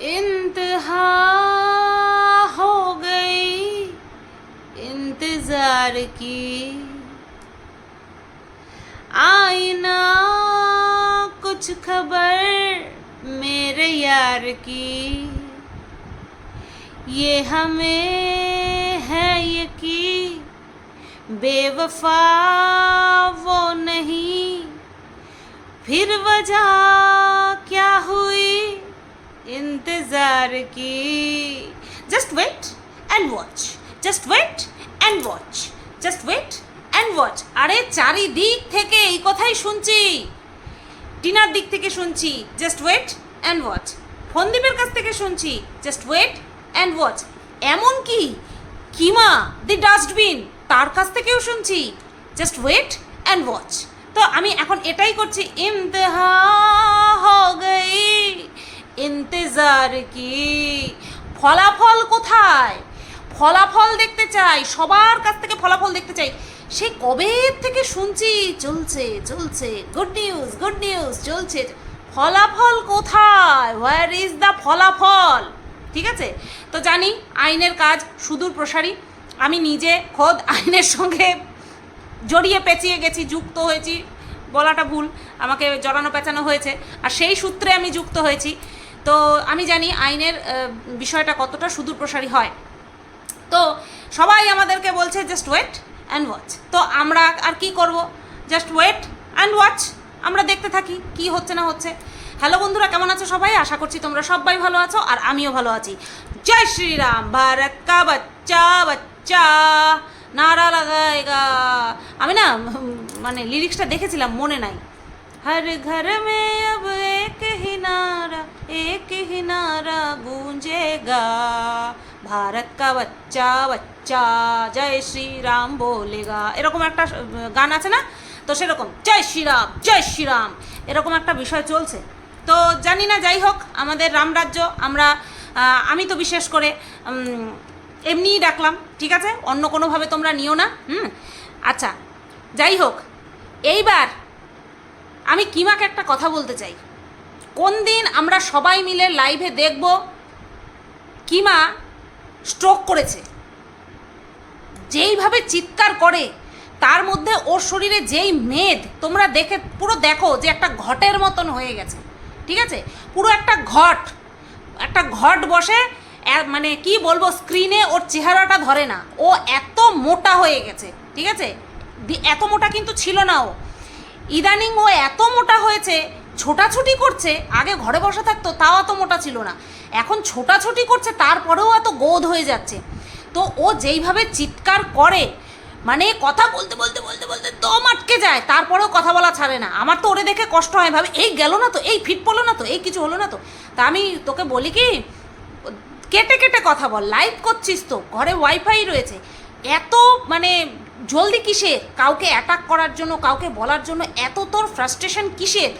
इंतहा हो गई इंतज़ार की। आईना कुछ खबर मेरे यार की। ये हमें है यकी बेवफा वो नहीं। फिर वजह क्या हुई? ইন্তজার কি just wait and watch just wait and watch just wait and watch আরে চারিদিক থেকে এই কথাই শুনছি। টিনার দিক থেকে শুনছি জাস্ট ওয়েট অ্যান্ড ওয়াচ ফন্দীপের কাছ থেকে শুনছি জাস্ট ওয়েট অ্যান্ড ওয়াচ এমন কি? কিমা দি ডাস্টবিন তার কাছ থেকেও শুনছি। জাস্ট ওয়েট অ্যান্ড ওয়াচ তো আমি এখন এটাই করছি। ইমতেহা হয়ে গই। ইন্তজার কি? ফলাফল কোথায়? ফলাফল দেখতে চাই, সবার কাছ থেকে ফলাফল দেখতে চাই। সে কবে থেকে শুনছি? চলছে চলছে। গুড নিউজ গুড নিউজ চলছে। ফলাফল কোথায়? হোয়ার ইজ দ্য ফলাফল? ঠিক আছে? তো জানি, আইনের কাজ সুদূর প্রসারী। আমি নিজে খোদ আইনের সঙ্গে জড়িয়ে পেঁচিয়ে গেছি, যুক্ত হয়েছি। বলাটা ভুল, আমাকে জড়ানো পেঁচানো হয়েছে। আর সেই সূত্রে আমি যুক্ত হয়েছি। তো আমি জানি আইনের বিষয়টা কতটা সুদূর প্রসারী হয়। তো সবাই আমাদেরকে বলছে জাস্ট ওয়েট অ্যান্ড ওয়াচ তো আমরা আর কি করব? জাস্ট ওয়েট অ্যান্ড ওয়াচ আমরা দেখতে থাকি কি হচ্ছে না হচ্ছে। হ্যালো বন্ধুরা, কেমন আছো সবাই? আশা করছি তোমরা সবাই ভালো আছো আর আমিও ভালো আছি। জয় শ্রীরাম, ভারত কা বাচ্চা বাচ্চা, নারা লাগায়েগা। আমি না মানে লিরিক্সটা দেখেছিলাম, মনে নাই। हर घर में अब एक ही नारा एक ही नारा गूंजेगा भारत का बच्चा बच्चा জয় শ্রীরাম বলেগা এরকম একটা আহ, গান আছে না তো সেরকম জয় শ্রীরাম জয় শ্রীরাম এরকম একটা বিষয় চলছে তো জানি না যাই হোক আমাদের রামরাজ্য আমরা আহ, আমি তো বিশেষ করে উম, এমনিই ডাকলাম ঠিক আছে অন্য কোনোভাবে তোমরা নিও না হুম আচ্ছা যাই হোক এইবার আমি কিমাকে একটা কথা বলতে চাই? কোন দিন আমরা সবাই মিলে লাইভে দেখব কিমা স্ট্রোক করেছে? যেইভাবে চিৎকার করে, তার মধ্যে ওর শরীরে যেই মেদ, তোমরা দেখে পুরো দেখো যে একটা ঘটের মতন হয়ে গেছে। ঠিক আছে? পুরো একটা ঘট একটা ঘট বসে মানে কি বলব স্ক্রিনে ওর চেহারাটা ধরে না। ও এত মোটা হয়ে গেছে। ঠিক আছে? এত মোটা কিন্তু ছিল না ও। ইদানিং ও এত মোটা হয়েছে, ছোটাছুটি করছে, আগে ঘরে বসে থাকতো, তাও এত মোটা ছিল না। এখন ছোটাছুটি করছে, তারপরেও এত গোধ হয়ে যাচ্ছে। তো ও যেইভাবে চিৎকার করে মানে কথা বলতে বলতে বলতে বলতে দম আটকে যায়, তারপরেও কথা বলা ছাড়ে না। আমার তো ওরে দেখে কষ্ট হয়, ভাবে, এই গেল না তো, এই ফিট পড়ল না তো, এই কিছু হলো না তো। তা আমি তোকে বলি কি, কেটে কেটে কথা বল, লাইভ করছিস তো, ঘরে ওয়াইফাই রয়েছে। এত মানে জলদি কিসের কাউকে অ্যাটাক করার জন্য, কাউকে বলার জন্য এত তোর ফ্রাস্ট্রেশন কিসের?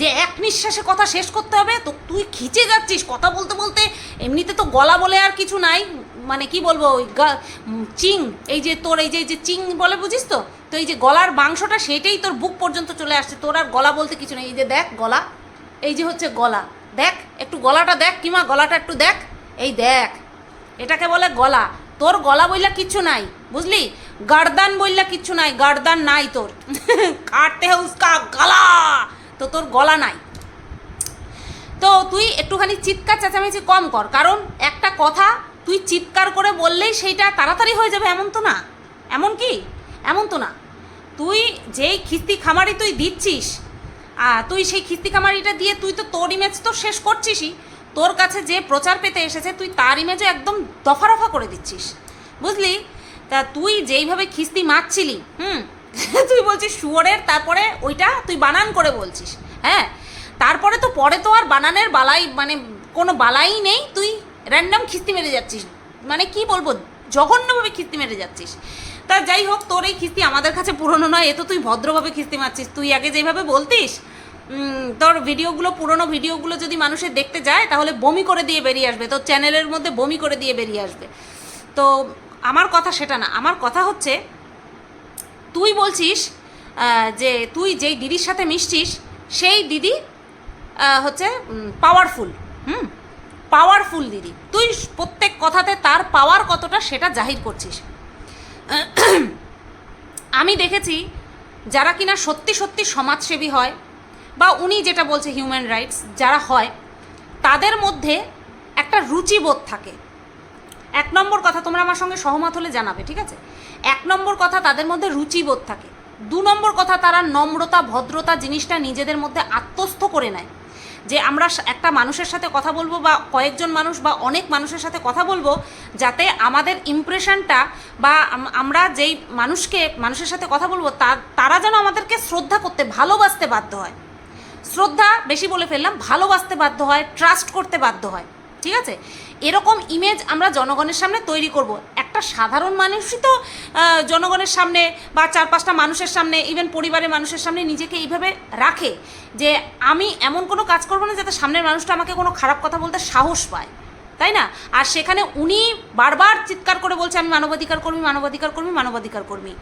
যে এক নিঃশ্বাসে কথা শেষ করতে হবে, তো তুই খিচে যাচ্ছিস কথা বলতে বলতে। এমনিতে তো গলা বলে আর কিছু নাই মানে কি বলব, ওই চিং, এই যে তোর এই যে যে চিং বলে, বুঝিস তো? তো এই যে গলার মাংসটা সেটাই তোর বুক পর্যন্ত চলে আসছে, তোর আর গলা বলতে কিছু নেই। এই যে দেখ গলা, এই যে হচ্ছে গলা, দেখ, একটু গলাটা দেখ কিমা, গলাটা একটু দেখ, এই দেখ, এটাকে বলে গলা। তোর গলা বইলা কিচ্ছু নাই, বুঝলি? গার্দান বইলা কিচ্ছু নাই, গার্দান নাই তোর। কাটতে হে উস্কা গলা। তো তোর গলা নাই। তো তুই একটুখানি চিৎকার চেঁচামেচি কম কর, কারণ একটা কথা তুই চিৎকার করে বললেই সেইটা তাড়াতাড়ি হয়ে যাবে, এমন তো না। এমন কি? এমন তো না। তুই যেই খিস্তি খামারি তুই দিচ্ছিস তুই সেই খিস্তি খামারিটা দিয়ে তুই তো তোর ইমেজ তো শেষ করছিসই। তোর কাছে যে প্রচার পেতে এসেছে, তুই তার ইমেজে একদম দফা রফা করে দিচ্ছিস। বুঝলি? তা তুই যেইভাবে খিস্তি মারছিলি, হুম? তুই বলছিস শুয়োরের, তারপরে ওইটা তুই বানান করে বলছিস হ্যাঁ? তারপরে তো পরে তো আর বানানের বালাই মানে কোনো বালাই নেই, তুই র্যান্ডম খিস্তি মেরে যাচ্ছিস। মানে কি বলব, জঘন্যভাবে খিস্তি মেরে যাচ্ছিস। তা যাই হোক, তোর এই খিস্তি আমাদের কাছে পুরনো নয়, এ তো তুই ভদ্রভাবে খিস্তি মারছিস। তুই আগে যেভাবে বলতিস তোর ভিডিওগুলো, পুরনো ভিডিওগুলো যদি মানুষের দেখতে যায়, তাহলে বমি করে দিয়ে বেরিয়ে আসবে। তোর চ্যানেলের মধ্যে বমি করে দিয়ে বেরিয়ে আসবে। তো আমার কথা সেটা না। আমার কথা হচ্ছে, তুই বলছিস যে তুই যেই দিদির সাথে মিশছিস, সেই দিদি হচ্ছে পাওয়ারফুল হুম? পাওয়ারফুল দিদি। তুই প্রত্যেক কথাতে তার পাওয়ার কতটা সেটা জাহির করছিস। আমি দেখেছি, যারা কিনা সত্যি সত্যি সমাজসেবী হয় বা উনি যেটা বলছে হিউম্যান রাইটস যারা হয়, তাদের মধ্যে একটা রুচিবোধ থাকে। এক নম্বর কথা তোমরা আমার সঙ্গে সহমত হলে জানাবে, ঠিক আছে? এক নম্বর কথা তাদের মধ্যে রুচিবোধ থাকে। দু নম্বর কথা তারা নম্রতা, ভদ্রতা জিনিসটা নিজেদের মধ্যে আত্মস্থ করে নেয়। যে আমরা একটা মানুষের সাথে কথা বলব বা কয়েকজন মানুষ বা অনেক মানুষের সাথে কথা বলব, যাতে আমাদের ইমপ্রেশনটা বা আমরা যেই মানুষকে, মানুষের সাথে কথা বলব তারা যেন আমাদেরকে শ্রদ্ধা করতে, ভালোবাসতে বাধ্য হয়। শ্রদ্ধা বেশি বলে ফেললাম, ভালোবাসতে বাধ্য হয় ট্রাস্ট করতে বাধ্য হয়, ঠিক আছে? এরকম ইমেজ আমরা জনগণের সামনে তৈরি করব। একটা সাধারণ মানুষই তো জনগণের সামনে বা চার পাঁচটা মানুষের সামনে ইভেন পরিবারের মানুষের সামনে নিজেকে এইভাবে রাখে যে আমি এমন কোনো কাজ করব না যাতে সামনের মানুষটা আমাকে কোনো খারাপ কথা বলতে সাহস পায়। তাই না? আর সেখানে উনি বারবার চিৎকার করে বলছে, আমি মানবাধিকার কর্মী মানবাধিকার কর্মী মানবাধিকার কর্মী।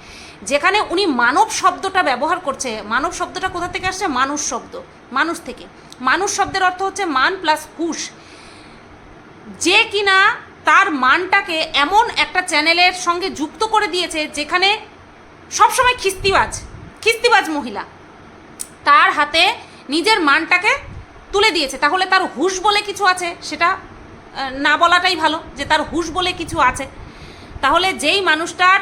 যেখানে উনি মানব শব্দটা ব্যবহার করছে, মানব শব্দটা কোথা থেকে আসছে? মানুষ শব্দ, মানুষ থেকে। মানুষ শব্দের অর্থ হচ্ছে মান প্লাস হুশ যে কিনা তার মানটাকে এমন একটা চ্যানেলের সঙ্গে যুক্ত করে দিয়েছে, যেখানে সবসময় খিস্তিবাজ খিস্তিবাজ মহিলা তার হাতে নিজের মানটাকে তুলে দিয়েছে। তাহলে তার হুশ বলে কিছু আছে? সেটা না বলাটাই ভালো, যে তার হুশ বলে কিছু আছে। তাহলে যেই মানুষটার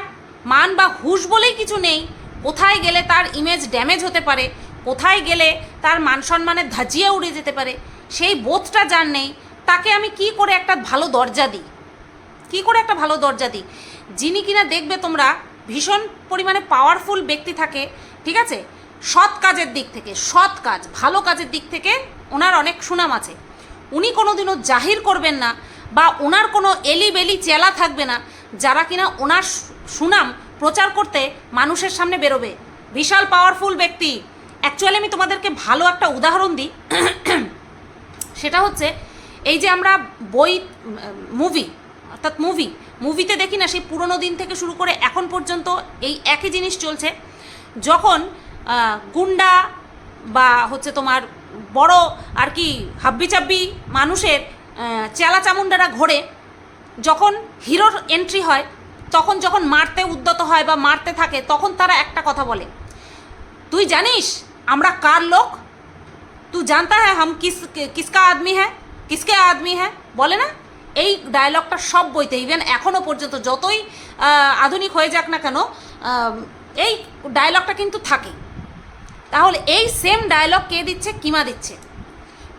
মান বা হুশ বলেই কিছু নেই, কোথায় গেলে তার ইমেজ ড্যামেজ হতে পারে, কোথায় গেলে তার মান সম্মানের ধাজিয়ে উড়ে যেতে পারে, সেই বোধটা যার নেই, তাকে আমি কি করে একটা ভালো দরজা দিই? কি করে একটা ভালো দরজা দিই? যিনি কিনা দেখবে তোমরা ভীষণ পরিমাণে পাওয়ারফুল ব্যক্তি থাকে, ঠিক আছে? সৎ কাজের দিক থেকে, সৎ কাজ, ভালো কাজের দিক থেকে ওনার অনেক সুনাম আছে। উনি কোনোদিনও জাহির করবেন না বা ওনার কোনো এলিবেলি চেলা থাকবে না, যারা কিনা ওনার সুনাম প্রচার করতে মানুষের সামনে বেরোবে। বিশাল পাওয়ারফুল ব্যক্তি। অ্যাকচুয়ালি আমি তোমাদেরকে ভালো একটা উদাহরণ দিই। সেটা হচ্ছে, এই যে আমরা বই মুভি অর্থাৎ মুভি মুভিতে দেখি না, সেই পুরনো দিন থেকে শুরু করে এখন পর্যন্ত এই একই জিনিস চলছে। যখন গুন্ডা বা হচ্ছে তোমার বড় আর কি হাব্বি চাব্বি মানুষের চেলা চামুন্ডারা ঘোরে, যখন হিরোর এন্ট্রি হয়, তখন যখন মারতে উদ্যত হয় বা মারতে থাকে, তখন তারা একটা কথা বলে, তুই জানিস আমরা কার লোক? তুই জানতা হ্যাঁ হাম কিস, কিসকা আদমি হ্যাঁ? কিসকে আদমি হ্যাঁ? বলে না? এই ডায়লগটা সব বইতে ইভেন এখনও পর্যন্ত যতই আধুনিক হয়ে যাক না কেন এই ডায়লগটা কিন্তু থাকে। তাহলে এই সেম ডায়লগ কে দিচ্ছে, কিমা দিচ্ছে?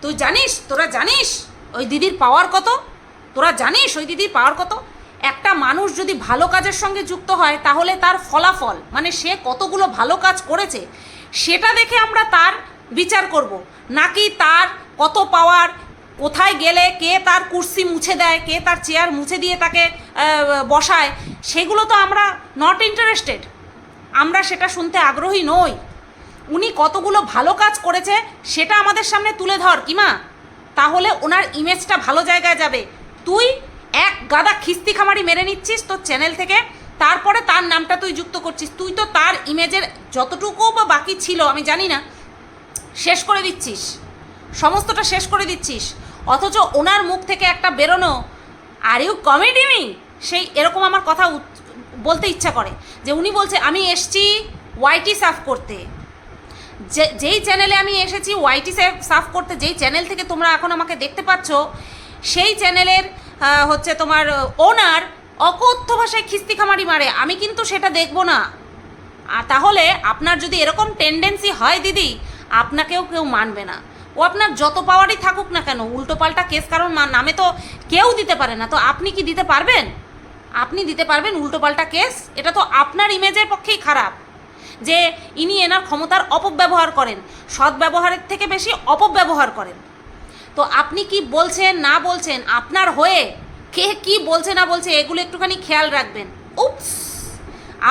তুই জানিস, তোরা জানিস ওই দিদির পাওয়ার কত? তোরা জানিস ওই দিদির পাওয়ার কত? একটা মানুষ যদি ভালো কাজের সঙ্গে যুক্ত হয়, তাহলে তার ফলাফল মানে সে কতগুলো ভালো কাজ করেছে, সেটা দেখে আমরা তার বিচার করব। নাকি তার কত পাওয়ার কোথায় গেলে, কে তার কুর্সি মুছে দেয়, কে তার চেয়ার মুছে দিয়ে তাকে বসায়, সেগুলো তো আমরা নট ইন্টারেস্টেড আমরা সেটা শুনতে আগ্রহী নই। উনি কতগুলো ভালো কাজ করেছে সেটা আমাদের সামনে তুলে ধর, কিমা। তাহলে ওনার ইমেজটা ভালো জায়গায় যাবে। তুই এক গাদা খিস্তি খামারি মেরে নিচ্ছিস তোর চ্যানেল থেকে, তারপরে তার নামটা তুই যুক্ত করছিস। তুই তো তার ইমেজের যতটুকু বা বাকি ছিল, আমি জানি না, শেষ করে দিচ্ছিস। সমস্তটা শেষ করে দিচ্ছিস। অথচ ওনার মুখ থেকে একটা বেরোনো আর ইউ কমেডি মি সেই এরকম আমার কথা বলতে ইচ্ছা করে। যে উনি বলছে, আমি এসছি ওয়াইটি সাফ করতে। যে, যেই চ্যানেলে আমি এসেছি ওয়াইটি সাফ সাফ করতে, যেই চ্যানেল থেকে তোমরা এখন আমাকে দেখতে পাচ্ছ, সেই চ্যানেলের হচ্ছে তোমার ওনার অকথ্য ভাষায় খিস্তি খামারি মারে। আমি কিন্তু সেটা দেখব না। তাহলে আপনার যদি এরকম টেন্ডেন্সি হয় দিদি, আপনাকেও কেউ মানবে না। ও আপনার যত পাওয়ারই থাকুক না কেন, উল্টো পাল্টা কেস কারণ নামে তো কেউ দিতে পারে না। তো আপনি কি দিতে পারবেন? আপনি দিতে পারবেন উল্টো পাল্টা কেস এটা তো আপনার ইমেজের পক্ষেই খারাপ। যে ইনি এনার ক্ষমতার অপব্যবহার করেন, সদ্ব্যবহারের থেকে বেশি অপব্যবহার করেন। তো আপনি কি বলছেন, না বলছেন, আপনার হয়ে কে কি বলছে, না বলছে, এগুলো একটুখানি খেয়াল রাখবেন। উপস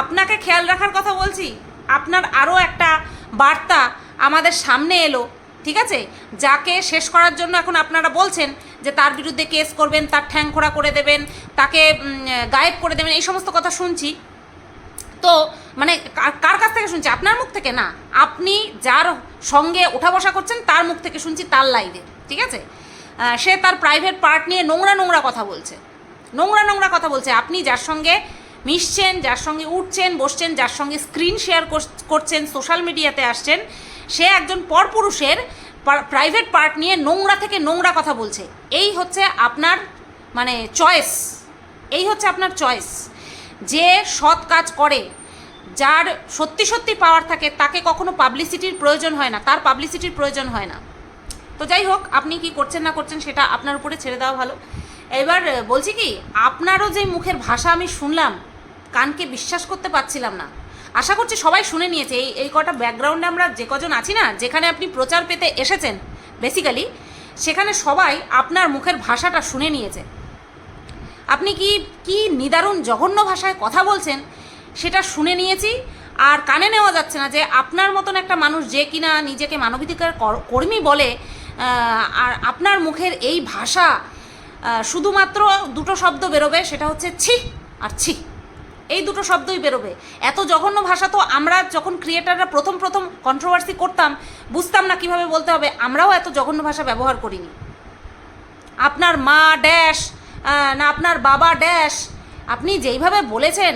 আপনাকে খেয়াল রাখার কথা বলছি। আপনার আরও একটা বার্তা আমাদের সামনে এলো, ঠিক আছে? যাকে শেষ করার জন্য এখন আপনারা বলছেন যে তার বিরুদ্ধে কেস করবেন, তার ঠ্যাং খোড়া করে দেবেন, তাকে গায়েব করে দেবেন, এই সমস্ত কথা শুনছি। তো মানে কার- কাছ থেকে শুনছি? আপনার মুখ থেকে না? আপনি যার সঙ্গে ওঠা বসা করছেন, তার মুখ থেকে শুনছি তার লাইভে, ঠিক আছে? সে তার প্রাইভেট পার্ট নিয়ে নোংরা নোংরা কথা বলছে। নোংরা নোংরা কথা বলছে। আপনি যার সঙ্গে মিশছেন, যার সঙ্গে উঠছেন, বসছেন, যার সঙ্গে স্ক্রিন শেয়ার করছেন সোশ্যাল মিডিয়াতে আসছেন, সে একজন পরপুরুষের প্রাইভেট পার্ট নিয়ে নোংরা থেকে নোংরা কথা বলছে। এই হচ্ছে আপনার মানে চয়েস এই হচ্ছে আপনার চয়েস যে সৎ কাজ করে, যার সত্যি সত্যি পাওয়ার থাকে, তাকে কখনো পাবলিসিটির প্রয়োজন হয় না, তার পাবলিসিটির প্রয়োজন হয় না। তো যাই হোক, আপনি কি করছেন না করছেন সেটা আপনার উপরে ছেড়ে দেওয়া ভালো। এবার বলছি কি, আপনারও যে মুখের ভাষা আমি শুনলাম, কানকে বিশ্বাস করতে পারছিলাম না। আশা করছি সবাই শুনে নিয়েছে, এই এই কটা ব্যাকগ্রাউন্ডে আমরা যে কজন আছি না, যেখানে আপনি প্রচার পেতে এসেছেন বেসিক্যালি সেখানে সবাই আপনার মুখের ভাষাটা শুনে নিয়েছে। আপনি কি কি নিদারুণ জঘন্য ভাষায় কথা বলছেন? সেটা শুনে নিয়েছি। আর কানে নেওয়া যাচ্ছে না যে আপনার মতন একটা মানুষ যে কিনা নিজেকে মানবাধিকার কর- কর্মী বলে আর আপনার মুখের এই ভাষা শুধুমাত্র দুটো শব্দ বেরোবে, সেটা হচ্ছে ছি আর ছি। এই দুটো শব্দই বেরোবে। এত জঘন্য ভাষা তো আমরা যখন ক্রিয়েটাররা প্রথম প্রথম কন্ট্রোভার্সি করতাম, বুঝতাম না কীভাবে বলতে হবে, আমরাও এত জঘন্য ভাষা ব্যবহার করিনি। আপনার মা, ড্যাশ না, আপনার বাবা ড্যাশ। আপনি যেইভাবে বলেছেন,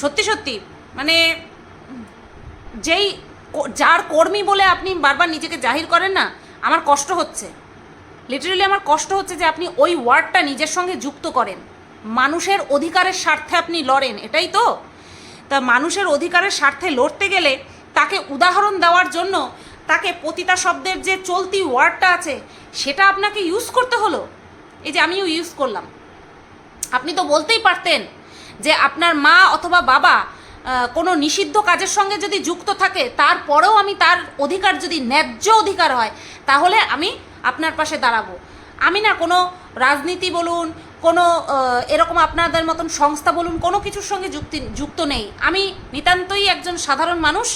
সত্যি সত্যি মানে যেই যার কর্মী বলে আপনি বারবার নিজেকে জাহির করেন না, আমার কষ্ট হচ্ছে। লিটারেলি আমার কষ্ট হচ্ছে যে আপনি ওই ওয়ার্ডটা নিজের সঙ্গে যুক্ত করেন। মানুষের অধিকারের স্বার্থে আপনি লড়েন, এটাই তো। তা মানুষের অধিকারের স্বার্থে লড়তে গেলে তাকে উদাহরণ দেওয়ার জন্য তাকে পতিতা শব্দের যে চলতি ওয়ার্ডটা আছে, সেটা আপনাকে ইউজ করতে হলো। এই যে আমিও ইউজ করলাম। আপনি তো বলতেই পারতেন যে আপনার মা অথবা বাবা কোনো নিষিদ্ধ কাজের সঙ্গে যদি যুক্ত থাকে, তারপরেও আমি তার অধিকার যদি ন্যায্য অধিকার হয়, তাহলে আমি আপনার পাশে দাঁড়াবো। আমি না কোনো রাজনীতি বলুন, কোনো এরকম আপনাদের মতন সংস্থা বলুন, কোনো কিছুর সঙ্গে যুক্তি, যুক্ত নেই। আমি নিতান্তই একজন সাধারণ মানুষ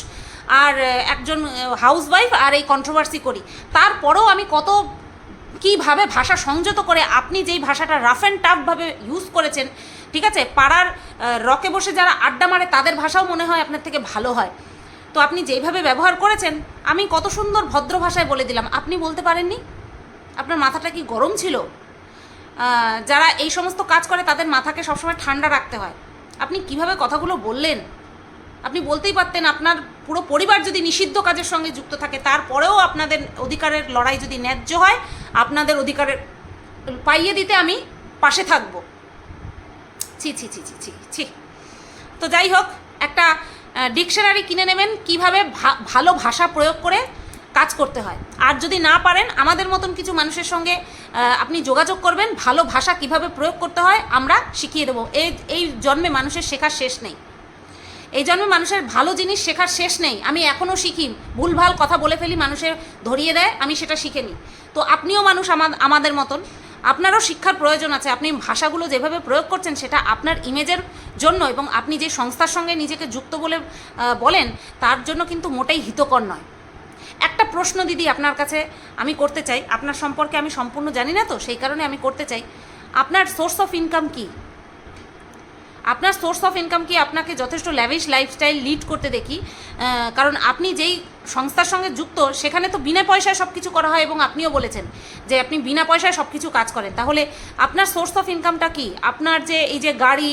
আর একজন হাউস ওয়াইফ আর এই কন্ট্রোভার্সি করি। তারপরেও আমি কত কীভাবে ভাষা সংযত করে আপনি যেই ভাষাটা রাফ অ্যান্ড টাফভাবে ইউজ করেছেন, ঠিক আছে? পাড়ার রকে বসে যারা আড্ডা মারে, তাদের ভাষাও মনে হয় আপনার থেকে ভালো হয়। তো আপনি যেইভাবে ব্যবহার করেছেন, আমি কত সুন্দর ভদ্র ভাষায় বলে দিলাম। আপনি বলতে পারেননি? আপনার মাথাটা কি গরম ছিল? যারা এই সমস্ত কাজ করে, তাদের মাথাকে সবসময় ঠান্ডা রাখতে হয়। আপনি কীভাবে কথাগুলো বললেন? আপনি বলতেই পারতেন আপনার পুরো পরিবার যদি নিষিদ্ধ কাজের সঙ্গে যুক্ত থাকে, তারপরেও আপনাদের অধিকারের লড়াই যদি ন্যায্য হয়, আপনাদের অধিকারের পাইয়ে দিতে আমি পাশে থাকব। ছি ছি ছি ছি ছি ছি। তো যাই হোক, একটা ডিকশনারি কিনে নেবেন কীভাবে ভালো ভাষা প্রয়োগ করে কাজ করতে হয়। আর যদি না পারেন, আমাদের মতন কিছু মানুষের সঙ্গে আপনি যোগাযোগ করবেন, ভালো ভাষা কীভাবে প্রয়োগ করতে হয়, আমরা শিখিয়ে দেবো। এই এই জন্মে মানুষের শেখার শেষ নেই। এই জন্মে মানুষের ভালো জিনিস শেখার শেষ নেই। আমি এখনও শিখি। ভুলভাল কথা বলে ফেলি, মানুষের ধরিয়ে দেয়, আমি সেটা শিখে নিই। তো আপনিও মানুষ আমা- আমাদের মতন। আপনারও শিক্ষার প্রয়োজন আছে। আপনি ভাষাগুলো যেভাবে প্রয়োগ করছেন, সেটা আপনার ইমেজের জন্য এবং আপনি যে সংস্থার সঙ্গে নিজেকে যুক্ত বলে বলেন, তার জন্য কিন্তু মোটেই হিতকর নয়। একটা প্রশ্ন দিদি আপনার কাছে আমি করতে চাই। আপনার সম্পর্কে আমি সম্পূর্ণ জানি না তো, সেই কারণে আমি করতে চাই। আপনার সোর্স অফ ইনকাম কী? আপনার সোর্স অফ ইনকাম কি আপনাকে যথেষ্ট ল্যাভিশ লাইফস্টাইল লিড করতে দেখি? কারণ আপনি যেই সংস্থার সঙ্গে যুক্ত, সেখানে তো বিনা পয়সায় সব কিছু করা হয় এবং আপনিও বলেছেন যে আপনি বিনা পয়সায় সব কিছু কাজ করেন। তাহলে আপনার সোর্স অফ ইনকামটা কি? আপনার যে এই যে গাড়ি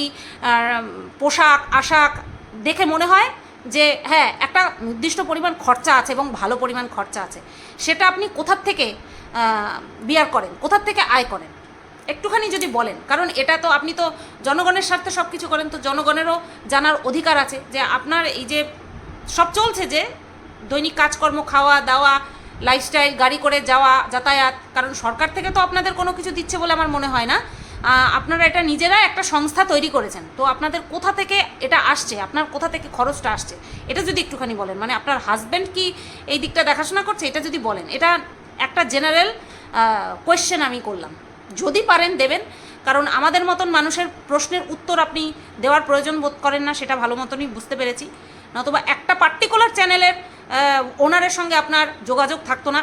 পোশাক, আশাক দেখে মনে হয় যে হ্যাঁ একটা নির্দিষ্ট পরিমাণ খরচা আছে এবং ভালো পরিমাণ খরচা আছে। সেটা আপনি কোথার থেকে বিয়ার করেন? কোথার থেকে আয় করেন? একটুখানি যদি বলেন, কারণ এটা তো আপনি তো জনগণের স্বার্থে সব কিছু করেন, তো জনগণেরও জানার অধিকার আছে যে আপনার এই যে সব চলছে যে দৈনিক কাজকর্ম, খাওয়া, দাওয়া লাইফস্টাইল গাড়ি করে যাওয়া, যাতায়াত, কারণ সরকার থেকে তো আপনাদের কোনো কিছু দিচ্ছে বলে আমার মনে হয় না। আপনারা এটা নিজেরা একটা সংস্থা তৈরি করেছেন, তো আপনাদের কোথা থেকে এটা আসছে, আপনার কোথা থেকে খরচটা আসছে? এটা যদি একটুখানি বলেন মানে আপনার হাজব্যান্ড কি এই দিকটা দেখাশোনা করছে? এটা যদি বলেন, এটা একটা জেনারেল কোয়েশ্চেন আমি করলাম। যদি পারেন দেবেন। কারণ আমাদের মতন মানুষের প্রশ্নের উত্তর আপনি দেওয়ার প্রয়োজন বোধ করেন না, সেটা ভালো মতনই বুঝতে পেরেছি। নতুবা একটা পার্টিকুলার চ্যানেলের ওনারের সঙ্গে আপনার যোগাযোগ থাকতো না।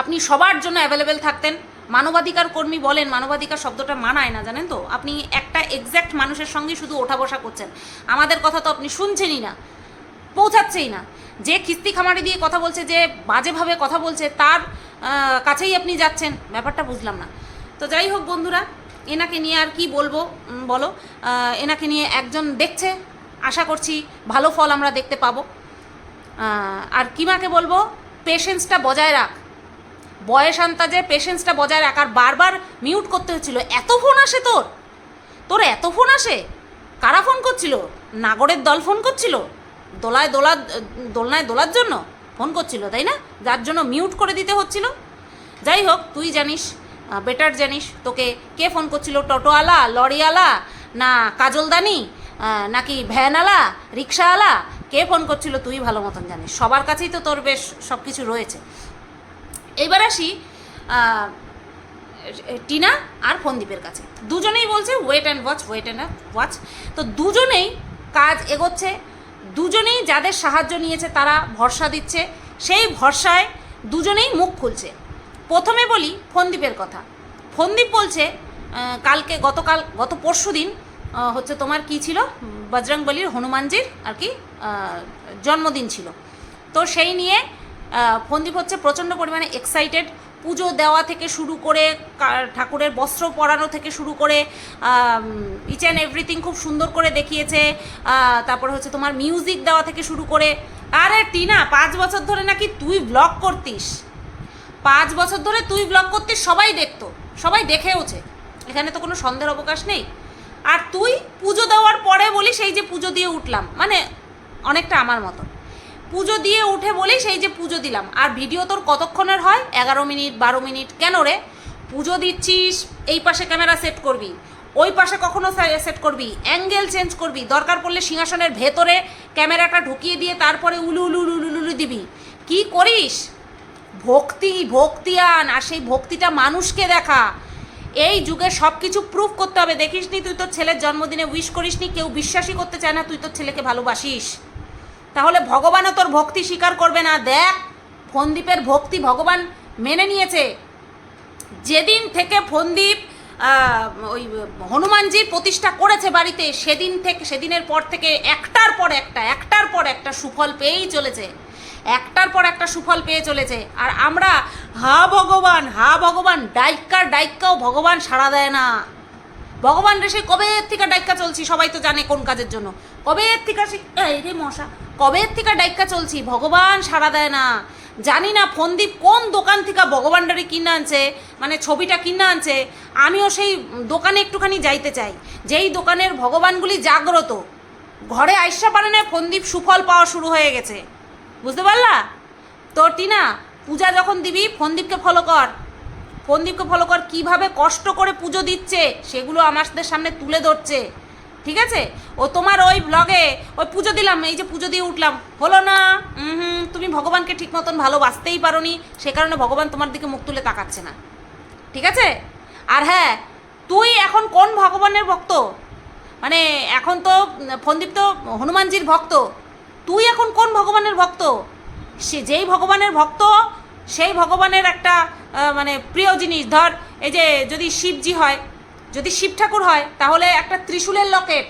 আপনি সবার জন্য অ্যাভেলেবেল থাকতেন। মানবাধিকার কর্মী বলেন, মানবাধিকার শব্দটা মানায় না, জানেন তো? আপনি একটা এক্স্যাক্ট মানুষের সঙ্গে শুধু ওঠা বসা করছেন। আমাদের কথা তো আপনি শুনছেনই না, পৌঁছাচ্ছেই না। যে কিস্তি খামারি দিয়ে কথা বলছে, যে বাজেভাবে কথা বলছে, তার কাছেই আপনি যাচ্ছেন। ব্যাপারটা বুঝলাম না। তো যাই হোক বন্ধুরা, এনাকে নিয়ে আর কি বলব বলো এনাকে নিয়ে একজন দেখছে, আশা করছি ভালো ফল আমরা দেখতে পাবো। আর কিমাকে বলব পেশেন্সটা বজায় রাখ। বয়স আন্তাজে পেশেন্সটা বজায় রাখ। আর বারবার মিউট করতে হচ্ছিল, এত ফোন আসে তোর? তোর এত ফোন আসে? কারা ফোন করছিল? নাগরের দল ফোন করছিল? দোলায় দোলা, দোলনায় দোলার জন্য ফোন করছিল, তাই না? যার জন্য মিউট করে দিতে হচ্ছিল? যাই হোক, তুই জানিস বেটার জানিস? তোকে কে ফোন করছিল? টোটোওয়ালা? লরিওয়ালা? না কাজলদানি? নাকি ভ্যানওয়ালা? রিক্সাওয়ালা? কে ফোন করছিল? তুই ভালো মতন জানিস। সবার কাছেই তো তোর বেশ সব কিছু রয়েছে। এবার আসি টিনা আর ফন্দীপের কাছে। দুজনেই বলছে wait and watch wait and watch তো দুজনেই কাজ এগোচ্ছে। দুজনেই যাদের সাহায্য নিয়েছে, তারা ভরসা দিচ্ছে। সেই ভরসায় দুজনেই মুখ খুলছে। প্রথমে বলি ফন্দীপের কথা। ফন্দীপ বলছে কালকে গতকাল, গত পরশু দিন হচ্ছে তোমার কি ছিল? বজরংবলির হনুমানজির আর কি জন্মদিন ছিল। তো সেই নিয়ে ফন্দীপ হচ্ছে প্রচণ্ড পরিমাণে এক্সাইটেড পুজো দেওয়া থেকে শুরু করে ঠাকুরের বস্ত্র পরানো থেকে শুরু করে ইচ অ্যান্ড এভরিথিং খুব সুন্দর করে দেখিয়েছে। তারপর হচ্ছে তোমার মিউজিক দেওয়া থেকে শুরু করে। আরে টিনা, পাঁচ বছর ধরে নাকি তুই ব্লগ করতিস? পাঁচ বছর ধরে তুই ব্লগ করতে সবাই দেখতো, সবাই দেখেওছে এখানে তো কোনো সন্দেহের অবকাশ নেই। আর তুই পুজো দেওয়ার পরে বলি সেই যে পুজো দিয়ে উঠলাম মানে অনেকটা আমার মতন। পুজো দিয়ে উঠে বলি সেই যে পুজো দিলাম। আর ভিডিও তোর কতক্ষণের হয়? এগারো মিনিট, বারো মিনিট, কেন রে? পুজো দিচ্ছিস, এই পাশে ক্যামেরা সেট করবি, ওই পাশে কখনো সেট করবি অ্যাঙ্গেল চেঞ্জ করবি, দরকার পড়লে সিংহাসনের ভেতরে ক্যামেরাটা ঢুকিয়ে দিয়ে তারপরে উলু উলু উলু উলু দিবি। কি করিস? ভক্তি ভক্তি আন আর সেই ভক্তিটা মানুষকে দেখা। এই যুগে সব কিছু প্রুফ করতে হবে। দেখিস নি তুই তোর ছেলের জন্মদিনে উইশ করিস নি কেউ বিশ্বাসই করতে চায় না তুই তোর ছেলেকে ভালোবাসিস। তাহলে ভগবানও তোর ভক্তি স্বীকার করবে না। দেখ, ফন্দীপের ভক্তি ভগবান মেনে নিয়েছে। যেদিন থেকে ফন্দীপ ওই হনুমানজির প্রতিষ্ঠা করেছে বাড়িতে, সেদিন থেকে, সেদিনের পর থেকে একটার পর একটা, একটার পর একটা সুফল পেয়েই চলেছে। একটার পর একটা সুফল পেয়ে চলেছে। আর আমরা, হা ভগবান হা ভগবান ডাইক্কার ডাইক্কাও ভগবান সাড়া দেয় না। ভগবান রে, সে কবে থেকে ডাইক্কা চলছি? সবাই তো জানে কোন কাজের জন্য। কবে থেকে সে এই রে মশা, কবে থেকে ডাইক্কা চলছি? ভগবান সাড়া দেয় না। জানি না ফন্দীপ কোন দোকান থেকে ভগবানটারে কিনে আনছে মানে ছবিটা কিনে আনছে। আমিও সেই দোকানে একটুখানি যাইতে চাই। যেই দোকানের ভগবানগুলি জাগ্রত। ঘরে আইসা পারে না, ফন্দীপ সুফল পাওয়া শুরু হয়ে গেছে। বুঝতে পারলা? তো টিনা, পূজা যখন দিবি ফন্দীপকে ফলো কর। ফন্দীপকে ফলো কর, কীভাবে কষ্ট করে পুজো দিচ্ছে, সেগুলো আমাদের সামনে তুলে ধরছে। ঠিক আছে? ও তোমার ওই ব্লগে ওই পুজো দিলাম, এই যে পুজো দিয়ে উঠলাম। হলো না? হুম তুমি ভগবানকে ঠিক মতন ভালোবাসতেই পারোনি, সে কারণে ভগবান তোমার দিকে মুখ তুলে তাকাচ্ছে না। ঠিক আছে? আর হ্যাঁ তুই এখন কোন ভগবানের ভক্ত? মানে এখন তো ফন্দীপ তো হনুমানজির ভক্ত। তুই এখন কোন ভগবানের ভক্ত? সে যেই ভগবানের ভক্ত, সেই ভগবানের একটা মানে প্রিয় জিনিস। ধর, এই যে যদি শিবজি হয়, যদি শিব ঠাকুর হয়, তাহলে একটা ত্রিশূলের লকেট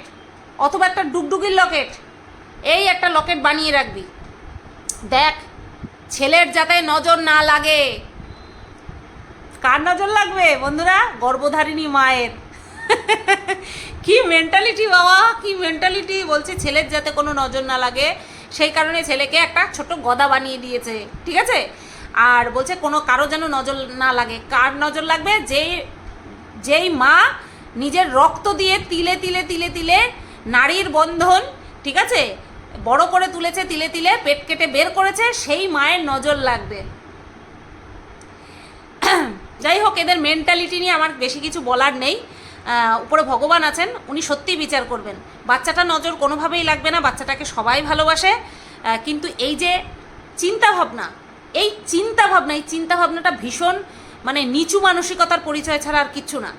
অথবা একটা ডুগডুগির লকেট, এই একটা লকেট বানিয়ে রাখবি। দেখ, ছেলের যাতে নজর না লাগে। কার নজর লাগবে বন্ধুরা? গর্ভধারিণী মায়ের। কি মেন্টালিটি বাবা, কি মেন্টালিটি বলছে ছেলের যাতে কোনো নজর না লাগে। সেই কারণে ছেলেকে একটা ছোট গদা বানিয়ে দিয়েছে, ঠিক আছে? আর বলছে কোনো কারও যেন নজর না লাগে। কার নজর লাগবে? যেই যেই মা নিজের রক্ত দিয়ে তিলে তিলে তিলে তিলে নারীর বন্ধন, ঠিক আছে? বড় করে তুলেছে, তিলে তিলে পেট কেটে বের করেছে, সেই মায়ের নজর লাগবে। যাই হোক, এদের মেন্টালিটি নিয়ে আমার বেশি কিছু বলার নেই। উপরে ভগবান আছেন, উনি সত্যিই বিচার করবেন। বাচ্চাটা নজর কোনোভাবেই লাগবে না, বাচ্চাটাকে সবাই ভালোবাসে। কিন্তু এই যে চিন্তা ভাবনা এই চিন্তা ভাবনা এই চিন্তা ভাবনাটা ভীষণ মানে নিচু মানসিকতার পরিচয় ছাড়া আর কিচ্ছু না।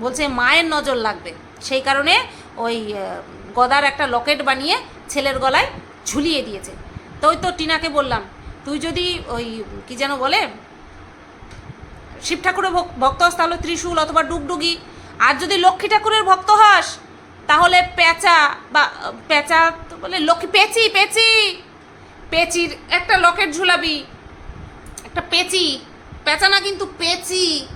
বলছে মায়ের নজর লাগবে। সেই কারণে ওই গদার একটা লকেট বানিয়ে ছেলের গলায় ঝুলিয়ে দিয়েছে। তো ওই তো টিনাকে বললাম, তুই যদি ওই, কি যেন বলে, শিব ঠাকুরের ভক- ভক্ত তাহলে ত্রিশূল অথবা ডুগডুগি আর যদি লক্ষ্মী ঠাকুরের ভক্ত হস, তাহলে পেঁচা বা, পেঁচা তো বলে লক্ষ্মী, পেঁচি পেঁচি, পেচির একটা লকেট ঝুলাবি, একটা পেচি পেঁচানা কিন্তু পেঁচি,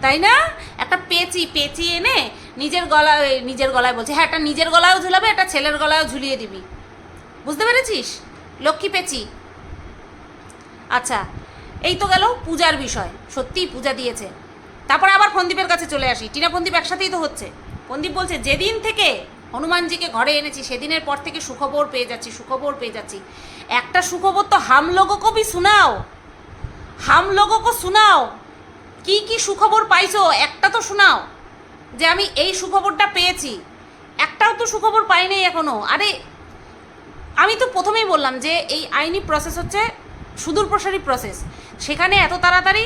তাই না? একটা পেঁচি পেঁচি এনে নিজের গলায় নিজের গলায় বলছে হ্যাঁ একটা নিজের গলায়ও ঝুলাবে, একটা ছেলের গলায়ও ঝুলিয়ে দিবি। বুঝতে পেরেছিস? লক্ষ্মী, পেঁচি। আচ্ছা এই তো গেল পূজার বিষয়। সত্যিই পূজা দিয়েছে। তারপরে আবার ফন্দীপের কাছে চলে আসি। টিনা ফন্দীপ একসাথেই তো হচ্ছে। ফন্দীপ বলছে, যেদিন থেকে হনুমানজিকে ঘরে এনেছি, সেদিনের পর থেকে সুখবর পেয়ে যাচ্ছি, সুখবর পেয়ে যাচ্ছি। একটা সুখবর তো হাম লোগো ভি শোনাও। হাম লোগো কো শোনাও। কি কি সুখবর পাইছো, একটা তো শোনাও যে আমি এই সুখবরটা পেয়েছি। একটাও তো সুখবর পাইনি এখনও। আরে, আমি তো প্রথমেই বললাম যে এই আইনি প্রসেস হচ্ছে সুদূর প্রসারী প্রসেস সেখানে এত তাড়াতাড়ি?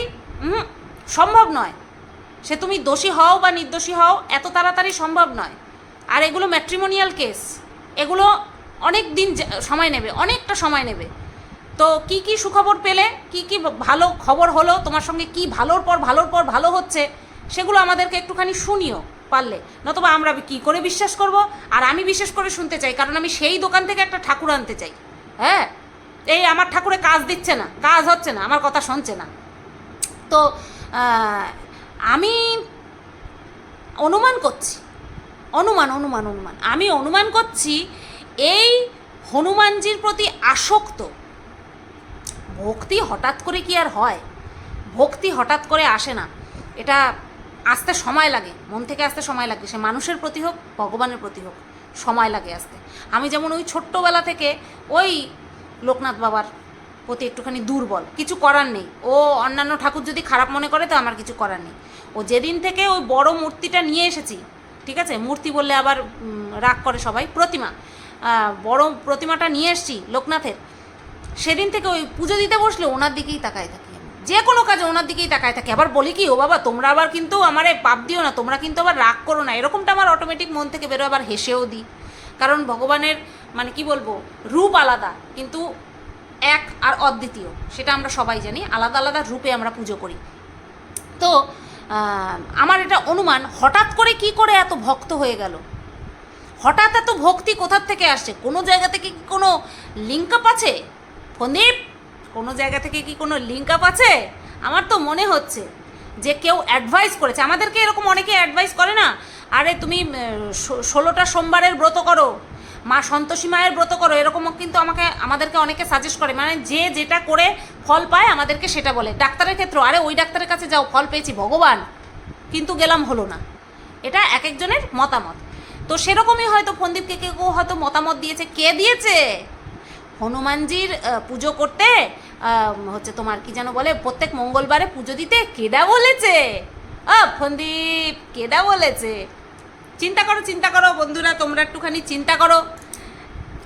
সম্ভব নয়। সে তুমি দোষী হও বা নির্দোষী হও, এত তাড়াতাড়ি সম্ভব নয়। আর এগুলো ম্যাট্রিমোনিয়াল কেস এগুলো অনেক দিন সময় নেবে, অনেকটা সময় নেবে। তো কি কি সুখবর পেলে, কি কি ভালো খবর হলো, তোমার সঙ্গে কি ভালোর পর ভালোর পর ভালো হচ্ছে, সেগুলো আমাদেরকে একটুখানি শুনিও পারলে। নতুবা আমরা কি করে বিশ্বাস করব? আর আমি বিশেষ করে শুনতে চাই, কারণ আমি সেই দোকান থেকে একটা ঠাকুর আনতে চাই। হ্যাঁ? এই আমার ঠাকুরে কাজ দিচ্ছে না, কাজ হচ্ছে না, আমার কথা শুনছে না। তো আমি অনুমান করছি। অনুমান অনুমান অনুমান। আমি অনুমান করছি এই হনুমানজির প্রতি আসক্ত। ভক্তি হঠাৎ করে কি আর হয়? ভক্তি হঠাৎ করে আসে না। এটা আসতে সময় লাগে, মন থেকে আসতে সময় লাগে। সে মানুষের প্রতি হোক, ভগবানের প্রতি হোক, সময় লাগে আসতে। আমি যেমন ওই ছোট্টবেলা থেকে ওই লোকনাথ বাবার প্রতি একটুখানি দুর্বল। কিছু করার নেই। ও অন্যান্য ঠাকুর যদি খারাপ মনে করে, তো আমার কিছু করার নেই। ও যেদিন থেকে ওই বড় মূর্তিটা নিয়ে এসেছি, ঠিক আছে? মূর্তি বললে আবার রাগ করে সবাই। প্রতিমা। বড় প্রতিমাটা নিয়ে এসেছি লোকনাথের। সেদিন থেকে ওই পুজো দিতে বসলে ওনার দিকেই তাকায় থাকি যে কোনো কাজে ওনার দিকেই তাকায় থাকি। আবার বলি কি, ও বাবা, তোমরা আবার কিন্তু আমারে পাপ দিও না। তোমরা কিন্তু আবার রাগ করো না। এরকমটা আমার অটোমেটিক মন থেকে বেরো আবার হেসেও দিই। কারণ ভগবানের মানে কি বলব, রূপ আলাদা। কিন্তু এক আর অদ্বিতীয়, সেটা আমরা সবাই জানি, আলাদা আলাদা রূপে আমরা পুজো করি। তো আমার এটা অনুমান, হঠাৎ করে কি করে এত ভক্ত হয়ে গেল? হঠাৎ এত ভক্তি কোথার থেকে আসছে? কোনো জায়গা থেকে কি কোনো লিঙ্ক আপ আছে? ফন্দীপ কোনো জায়গা থেকে কি কোনো লিঙ্ক আপ আছে? আমার তো মনে হচ্ছে যে কেউ অ্যাডভাইস করেছে। আমাদেরকে এরকম অনেকে অ্যাডভাইস করে না? আরে তুমি ষোলোটা সোমবারের ব্রত করো। মা সন্তোষী মায়ের ব্রত করো, এরকম কিন্তু আমাকে, আমাদেরকে অনেকে সাজেস্ট করে। মানে যে যেটা করে ফল পায়, আমাদেরকে সেটা বলে। ডাক্তারের ক্ষেত্রে আরে ওই ডাক্তারের কাছে যাও, ফল পেয়েছি, ভগবান। কিন্তু গেলাম হলো না। এটা এক একজনের মতামত। তো সেরকমই হয়তো ফন্দীপকে কেউ কেউ হয়তো মতামত দিয়েছে। কে দিয়েছে? হনুমানজির পুজো করতে হচ্ছে তোমার কি যেন বলে, প্রত্যেক মঙ্গলবারে পুজো দিতে কেডা বলেছে? ফন্দীপ, কেডা বলেছে? চিন্তা করো চিন্তা করো, বন্ধুরা, তোমরা একটুখানি চিন্তা করো।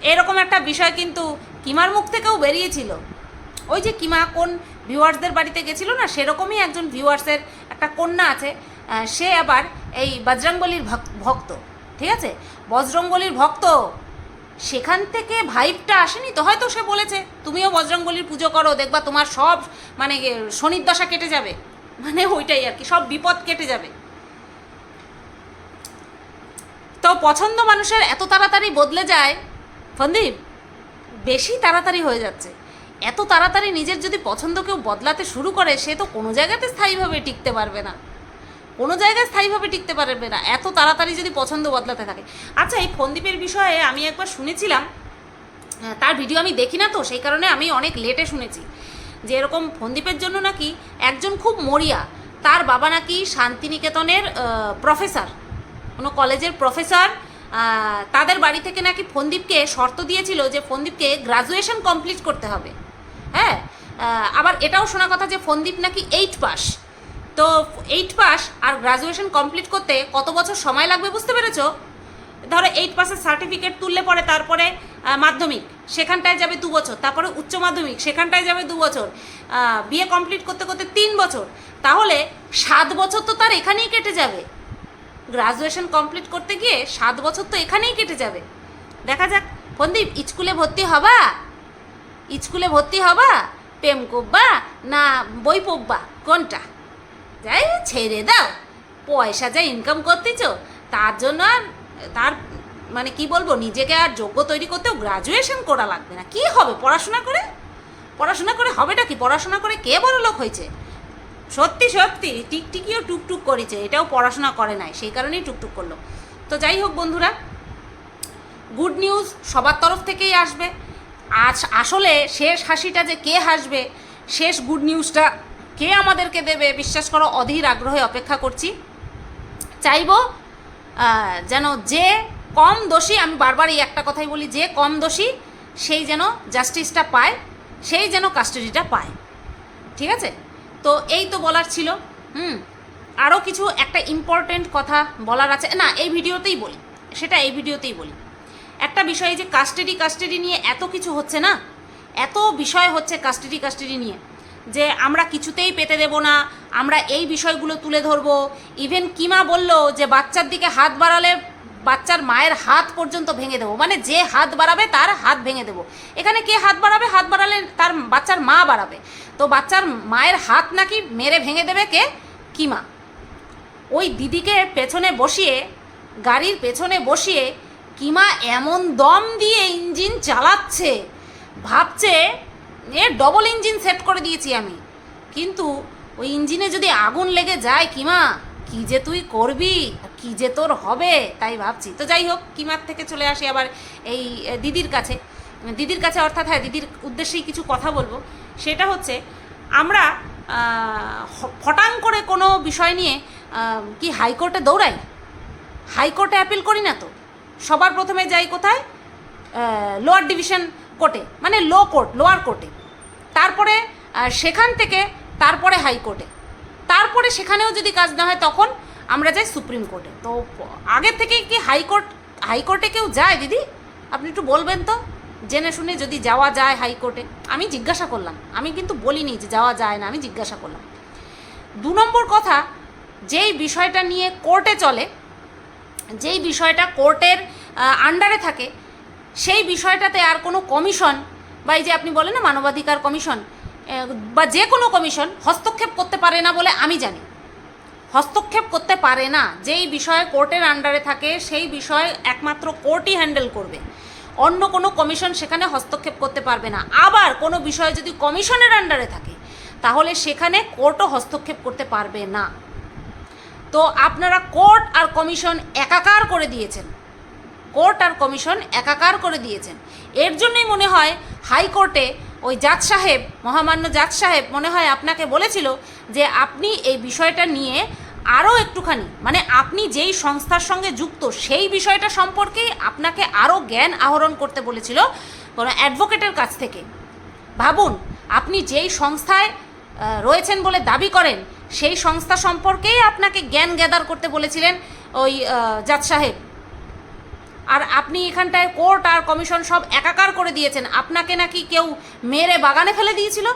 এরকম একটা বিষয় কিন্তু কিমার মুখ থেকেও বেরিয়েছিল। ওই যে কিমা কোন ভিউয়ার্সদের বাড়িতে গেছিল না, সেরকমই একজন ভিউয়ার্সের একটা কন্যা আছে সে আবার এই বজরংবলির ভক- ভক্ত, ঠিক আছে? বজরংবলির ভক্ত। সেখান থেকে ভাইবটা আসেনি তো হয়তো সে বলেছে, তুমিও বজরংবলির পুজো করো, দেখবা তোমার সব মানে শনির দশা কেটে যাবে। মানে ওইটাই আর কি, সব বিপদ কেটে যাবে তো পছন্দ মানুষের, এত তাড়াতাড়ি বদলে যায়। ফন্দীপ বেশি তাড়াতাড়ি হয়ে যাচ্ছে। এত তাড়াতাড়ি নিজের যদি পছন্দ কেউ বদলাতে শুরু করে, সে তো কোনো জায়গাতে স্থায়ীভাবে টিকতে পারবে না। কোনো জায়গায় স্থায়ীভাবে টিকতে পারবে না। এত তাড়াতাড়ি যদি পছন্দ বদলাতে থাকে। আচ্ছা এই ফন্দীপের বিষয়ে আমি একবার শুনেছিলাম। তার ভিডিও আমি দেখি না তো, সেই কারণে আমি অনেক লেটে শুনেছি। যে এরকম ফন্দীপের জন্য নাকি একজন খুব মরিয়া, তার বাবা নাকি শান্তিনিকেতনের প্রফেসর কোনো কলেজের প্রফেসর তাদের বাড়ি থেকে নাকি ফন্দীপকে শর্ত দিয়েছিল যে ফন্দীপকে গ্রাজুয়েশন কমপ্লিট করতে হবে। হ্যাঁ? আবার এটাও শোনা কথা যে ফন্দীপ নাকি এইট পাস তো এইট পাস আর গ্রাজুয়েশন কমপ্লিট করতে কত বছর সময় লাগবে বুঝতে পেরেছ? ধরো এইট পাসের সার্টিফিকেট তুললে পরে তারপরে মাধ্যমিক, সেখানটায় যাবে দু বছর, তারপরে উচ্চ মাধ্যমিক, সেখানটায় যাবে দু বছর বিয়ে কমপ্লিট করতে করতে তিন বছর, তাহলে সাত বছর তো তার এখানেই কেটে যাবে। গ্রাজুয়েশন কমপ্লিট করতে গিয়ে সাত বছর তো এখানেই কেটে যাবে। দেখা যাক ফন্দীপ স্কুলে ভর্তি হবা? স্কুলে ভর্তি হবা? প্রেম করবা না বই পড়বা? কোনটা? যাই ছেড়ে দাও। পয়সা যা ইনকাম করতেছ, তার জন্য আর তার মানে কি বলব, নিজেকে আর যোগ্য তৈরি করতেও গ্রাজুয়েশন করা লাগবে না। কি হবে, পড়াশোনা করে? পড়াশোনা করে হবেটা কি? পড়াশোনা করে কে বড় লোক হয়েছে? সত্যি সত্যি, টিকটিকিও টুকটুক করেছে, এটাও পড়াশোনা করে নাই, সেই কারণেই টুকটুক করল। তো যাই হোক বন্ধুরা গুড নিউজ সবার তরফ থেকেই আসবে। আজ আসলে শেষ হাসিটা যে কে হাসবে, শেষ গুড নিউজটা কে আমাদেরকে দেবে, বিশ্বাস করো, অধীর আগ্রহে অপেক্ষা করছি। চাইব যেন যে কম দোষী, আমি বারবার এই একটা কথাই বলি, যে কম দোষী, সেই যেন জাস্টিসটা পায়, সেই যেন কাস্টাডিটা পায়। ঠিক আছে? তো এই তো বলার ছিল। হুম আরও কিছু একটা ইম্পর্টেন্ট কথা বলার আছে। না, এই ভিডিওতেই বলি। সেটা এই ভিডিওতেই বলি। একটা বিষয় যে কাস্টাডি কাস্টাডি নিয়ে এত কিছু হচ্ছে না? এত বিষয় হচ্ছে কাস্টাডি কাস্টাডি নিয়ে। যে আমরা কিছুতেই পেতে দেব না, আমরা এই বিষয়গুলো তুলে ধরবো। ইভেন কিমা বলল যে বাচ্চার দিকে হাত বাড়ালে বাচ্চার মায়ের হাত পর্যন্ত ভেঙে দেবো। মানে যে হাত বাড়াবে তার হাত ভেঙে দেবো। এখানে কে হাত বাড়াবে? হাত বাড়ালে তার বাচ্চার মা বাড়াবে। তো বাচ্চার মায়ের হাত নাকি মেরে ভেঙে দেবে কে? কিমা ওই দিদিকে পেছনে বসিয়ে, গাড়ির পেছনে বসিয়ে কিমা এমন দম দিয়ে ইঞ্জিন চালাচ্ছে? ভাবছে, এ ডবল ইঞ্জিন সেট করে দিয়েছি আমি। কিন্তু ওই ইঞ্জিনে যদি আগুন লেগে যায় কিমা কি যে তুই করবি? কি যে তোর হবে? তাই ভাবছি। তো যাই হোক কিমার থেকে চলে আসি আবার এই দিদির কাছে। দিদির কাছে অর্থাৎ হ্যাঁ দিদির উদ্দেশ্যেই কিছু কথা বলব। সেটা হচ্ছে আমরা ফটাং করে কোনো বিষয় নিয়ে কি হাইকোর্টে দৌড়াই? হাইকোর্টে অ্যাপিল করি না তো। সবার প্রথমে যাই কোথায়? লোয়ার ডিভিশন কোর্টে মানে লো কোর্ট, লোয়ার কোর্টে। তারপরে সেখান থেকে তারপরে হাইকোর্টে। তারপরে সেখানেও যদি কাজ না হয় তখন আমরা যাই সুপ্রিম কোর্টে। তো আগের থেকে কি হাইকোর্ট, হাইকোর্টে কেউ যায় দিদি? আপনি একটু বলবেন তো। জেনে শুনে যদি যাওয়া যায় হাইকোর্টে, আমি জিজ্ঞাসা করলাম। আমি কিন্তু বলিনি যে যাওয়া যায় না, আমি জিজ্ঞাসা করলাম। দু নম্বর কথা, যেই বিষয়টা নিয়ে কোর্টে চলে, যেই বিষয়টা কোর্টের আন্ডারে থাকে, সেই বিষয়টাতে আর কোনো কমিশন বা এই যে আপনি বলেন না মানবাধিকার কমিশন বা যে কোনো কমিশন হস্তক্ষেপ করতে পারে না বলে আমি জানি। হস্তক্ষেপ করতে পারে না, যেই বিষয় কোর্টের আন্ডারে থাকে, সেই বিষয় একমাত্র কোর্টই হ্যান্ডেল করবে। অন্য কোনো কমিশন সেখানে হস্তক্ষেপ করতে পারবে না। আবার কোনো বিষয় যদি কমিশনের আন্ডারে থাকে, তাহলে সেখানে কোর্টও হস্তক্ষেপ করতে পারবে না। তো আপনারা কোর্ট আর কমিশন একাকার করে দিয়েছেন। কোর্ট আর কমিশন একাকার করে দিয়েছেন। এর জন্যই মনে হয় হাইকোর্টে ওই জাজ সাহেব, মহামান্য জাজ সাহেব মনে হয় আপনাকে বলেছিল যে আপনি এই বিষয়টা নিয়ে আরও একটুখানি মানে আপনি যেই সংস্থার সঙ্গে যুক্ত, সেই বিষয়টা সম্পর্কে আপনাকে আরও জ্ঞান আহরণ করতে বলেছিল কোনো অ্যাডভোকেটের কাছ থেকে। ভাবুন, আপনি যেই সংস্থায় রয়েছেন বলে দাবি করেন, সেই সংস্থা সম্পর্কেই আপনাকে জ্ঞান গ্যাদার করতে বলেছিলেন ওই জাজ সাহেব। আর আপনি এখানটায় কোর্ট আর কমিশন সব একাকার করে দিয়েছেন, আপনাকে নাকি কেউ মেরে বাগানে ফেলে দিয়েছিল?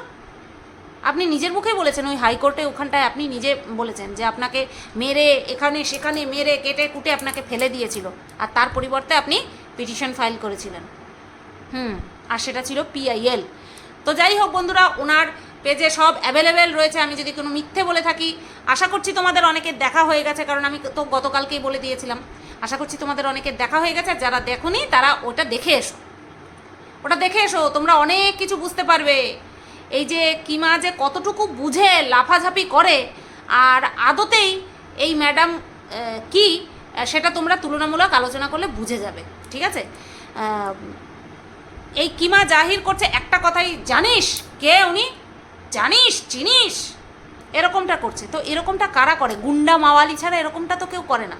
আপনি নিজের মুখেই বলেছেন, ওই হাইকোর্টে ওখানটায় আপনি নিজে বলেছেন যে আপনাকে মেরে এখানে, সেখানে মেরে কেটে কুটে আপনাকে ফেলে দিয়েছিল। আর তার পরিবর্তে আপনি পিটিশন ফাইল করেছিলেন। হুম, আর সেটা ছিল পিআইএল তো যাই হোক বন্ধুরা, ওনার পেজে সব অ্যাভেলেবেল রয়েছে। আমি যদি কোনো মিথ্যে বলে থাকি, আশা করছি তোমাদের অনেকের দেখা হয়ে গেছে, কারণ আমি তো গতকালকেই বলে দিয়েছিলাম। আশা করছি তোমাদের অনেকের দেখা হয়ে গেছে, যারা দেখোনি তারা ওটা দেখে এসো। ওটা দেখে এসো, তোমরা অনেক কিছু বুঝতে পারবে। এই যে কিমা যে কতটুকু বুঝে, লাফাঝাপি করে, আর আদতেই এই ম্যাডাম কি সেটা তোমরা তুলনামূলক আলোচনা করলে বুঝে যাবে, ঠিক আছে? এই কিমা জাহির করছে একটা কথাই, জানিস কে উনি? জানিস, চিনিস? এরকমটা করছে। তো এরকমটা কারা করে? গুন্ডা মাওয়ালি ছাড়া এরকমটা তো কেউ করে না।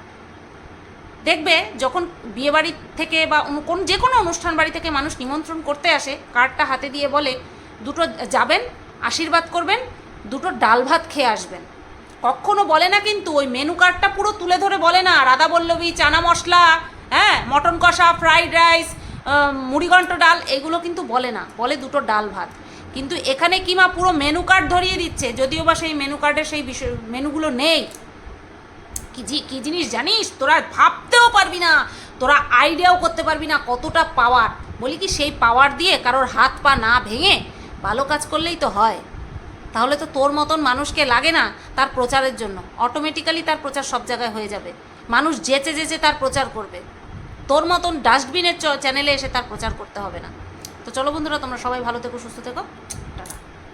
দেখবে, যখন বিয়েবাড়ি থেকে বা কোন যে কোনো অনুষ্ঠান বাড়ি থেকে মানুষ নিমন্ত্রণ করতে আসে, কার্ডটা হাতে দিয়ে বলে দুটো যাবেন, আশীর্বাদ করবেন, দুটো ডাল ভাত খেয়ে আসবেন। কখনো বলে না কিন্তু ওই মেনু কার্ডটা পুরো তুলে ধরে বলে না, রাধা বল্লভী, চানা মশলা হ্যাঁ মটন কষা ফ্রাইড রাইস মুড়িঘণ্ট ডাল, এগুলো কিন্তু বলে না, বলে দুটো ডাল ভাত। কিন্তু এখানে কিমা পুরো মেনু কার্ড ধরিয়ে দিচ্ছে? যদিও বা সেই মেনু কার্ডের সেই বিষয় মেনুগুলো নেই। কি কি জিনিস জানিস? তোরা ভাবতেও পারবি না, তোরা আইডিয়াও করতে পারবি না কতটা পাওয়ার বলি কি সেই পাওয়ার দিয়ে কারোর হাত পা না ভেঙে ভালো কাজ করলেই তো হয়। তাহলে তো তোর মতন মানুষকে লাগে না তার প্রচারের জন্য। অটোমেটিক্যালি তার প্রচার সব জায়গায় হয়ে যাবে। মানুষ যেচে যেচে তার প্রচার করবে। তোর মতন ডাস্টবিনের চ্যানেলে এসে তার প্রচার করতে হবে না। তো চলো বন্ধুরা, তোমরা সবাই ভালো থেকো, সুস্থ থেকো।